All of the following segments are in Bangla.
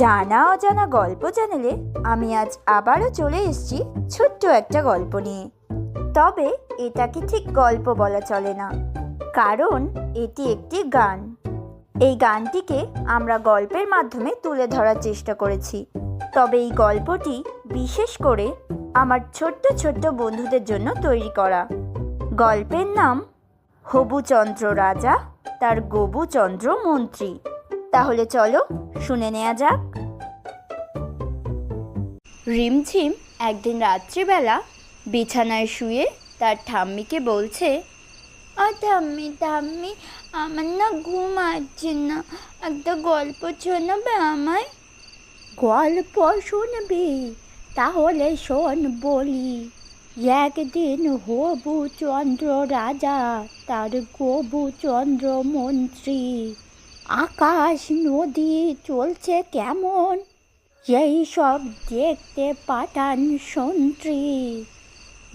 জানা অজানা গল্প চ্যানেলে আমি আজ আবারও চলে এসেছি ছোট্ট একটা গল্প নিয়ে। তবে এটাকে ঠিক গল্প বলা চলে না, কারণ এটি একটি গান। এই গানটিকে আমরা গল্পের মাধ্যমে তুলে ধরার চেষ্টা করেছি। তবে এই গল্পটি বিশেষ করে আমার ছোট্ট ছোট্ট বন্ধুদের জন্য তৈরি করা। গল্পের নাম, হবুচন্দ্র রাজা, তার গবুচন্দ্র মন্ত্রী তাহলে চলো শুনে নেওয়া যাক। রিমঝিম একদিন রাত্রিবেলা বিছানায় শুয়ে তার ঠাম্মিকে বলছে, আ ঠাম্মি ঠাম্মি, আমার না ঘুম আসছে না। একটা গল্প শোনাবে আমায়? গল্প শুনবি, তাহলে শোন বলি। একদিন হবু চন্দ্র রাজা, তার গবু চন্দ্র মন্ত্রী। আকাশ, নদী চলছে কেমন? এই সব দেখতে পাঠান সন্ত্রী,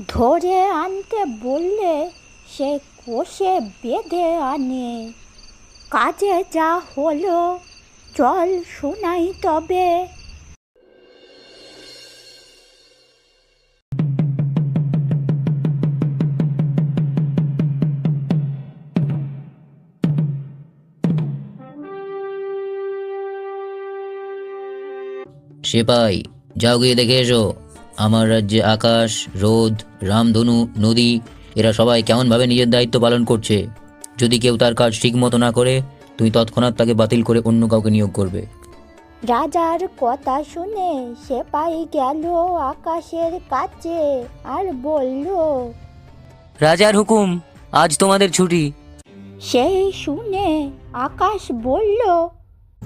ধরে আনতে বললে সে কোষে বেঁধে আনে। কাজে যা হলো, চল শোনাই তবে। সেপাই যাও গিয়ে দেখে এসো। আমার রাজ্যে আকাশ রোদ রামধনু নদী এরা সবাই কেমনভাবে নিজের দায়িত্ব পালন করছে। যদি কেউ তার কাজ ঠিক মতো না করে তুমি তৎক্ষণাৎ তাকে বাতিল করে অন্য কাউকে নিয়োগ করবে। রাজার কথা শুনে সে পাই গেল আকাশের কাছে আর বলল রাজার হুকুম আজ তোমাদের ছুটি। সেই শুনে আকাশ বলল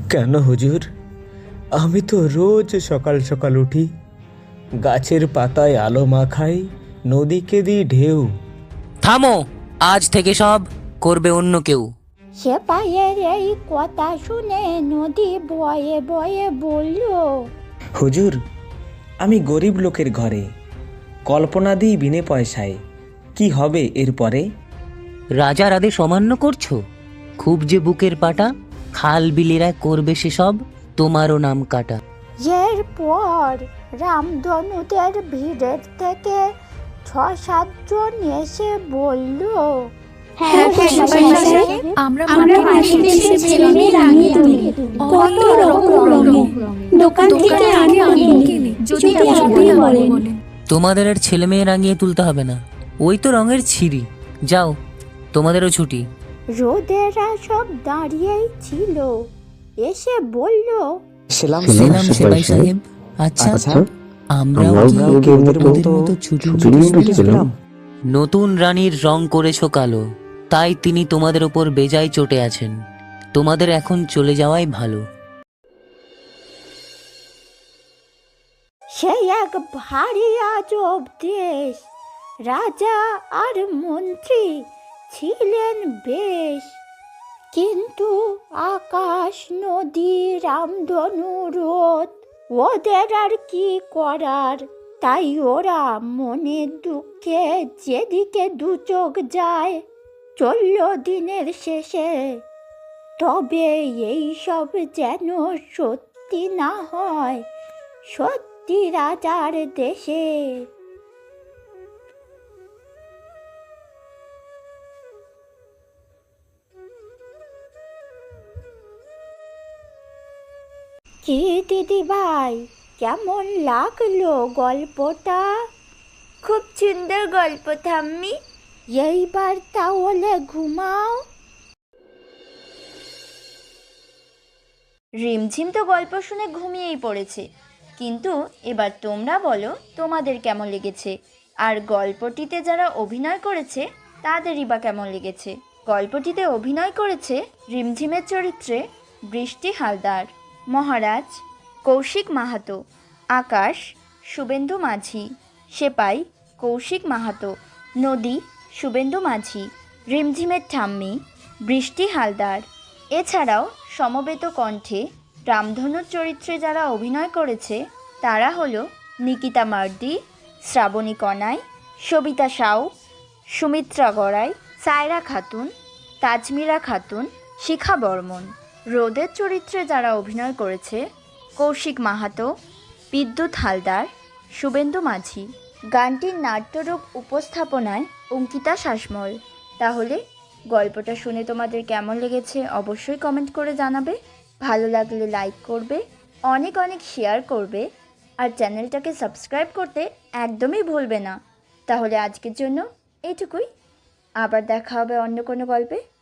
কেন হুজুর? আমি তো রোজ সকাল সকাল উঠি। গাছের পাতায় আলো মাখাই নদীকে দিই ঢেউ। থামো আজ থেকে সব করবে অন্য কেউ। সে পায়ের এই কথা শুনে নদী বয়ে বয়ে বলল হুজুর আমি গরিব লোকের ঘরে। কল্পনা দিই বিনে পয়সায়। কি হবে এরপরে রাজার আদেশ অমান্য করছ? খুব যে বুকের পাটা খাল বিলেরা করবে সেসব? তোমারও নাম কাটা। এরপর রামধনুদের ভিড়ের থেকে ছ সাতজন এসে বলল হ্যাঁ, আমরা কত রকম দোকান থেকে আনি যদি তোমাদের আর ছেলে মেয়ে রাঙিয়ে তুলতে হবে না। ওই তো রঙের ছিরি যাও তোমাদেরও ছুটি। রোদেরা সব দাঁড়িয়েই ছিল। এসে বলল সেলাম সেলাম সেবাই সাহেব আচ্ছা আমরাও আমরাও কি ওদের মতো ছুটি ছুটি নতুন রানীর রং করেছ কালো তাই তিনি তোমাদের ওপর বেজায় চটে আছেন। তোমাদের এখন চলে যাওয়াই ভালো। সেই এক ভারী আজব দেশ রাজা আর মন্ত্রী ছিলেন বেশ। কিন্তু আকাশ নদী রামধনু ওদের আর কি করার? তাই ওরা মনের দুঃখে যেদিকে দু চোখ যায়, চলল দিনের শেষে। তবে এই সব যেন সত্যি না হয়, সত্যি রাজার দেশে। কি দিদি ভাই কেমন লাগল গল্পটা? খুব সুন্দর গল্প থাম্মি এইবার তাহলে ঘুমাও। রিমঝিম তো গল্প শুনে ঘুমিয়েই পড়েছে। কিন্তু এবার তোমরা বলো তোমাদের কেমন লেগেছে? আর গল্পটিতে যারা অভিনয় করেছে তাদেরই বা কেমন লেগেছে? গল্পটিতে অভিনয় করেছে রিমঝিমের চরিত্রে বৃষ্টি হালদার। মহারাজ, কৌশিক মাহাতো, আকাশ, শুভেন্দু মাঝি, সেপাই, কৌশিক মাহাতো, নদী, শুভেন্দু মাঝি, রিমঝিমের ঠাম্মি, বৃষ্টি হালদার। এছাড়াও সমবেত কণ্ঠে রামধনুর চরিত্রে যারা অভিনয় করেছে, তারা হলো নিকিতা মার্দি শ্রাবণী কনাই, সবিতা সাউ, সুমিত্রা গড়াই, সায়রা খাতুন, তাজমিরা খাতুন, শিখা বর্মন। রোদের চরিত্রে যারা অভিনয় করেছে, কৌশিক মাহাতো, বিদ্যুৎ হালদার, শুভেন্দু মাঝি। গানটির নাট্যরূপ উপস্থাপনায় অঙ্কিতা শাসমল। তাহলে গল্পটা শুনে তোমাদের কেমন লেগেছে অবশ্যই কমেন্ট করে জানাবে। ভালো লাগলে লাইক করবে, অনেক অনেক শেয়ার করবে, আর চ্যানেলটাকে সাবস্ক্রাইব করতে একদমই ভুলবে না। তাহলে আজকের জন্য এইটুকুই আবার দেখা হবে অন্য কোনো গল্পে।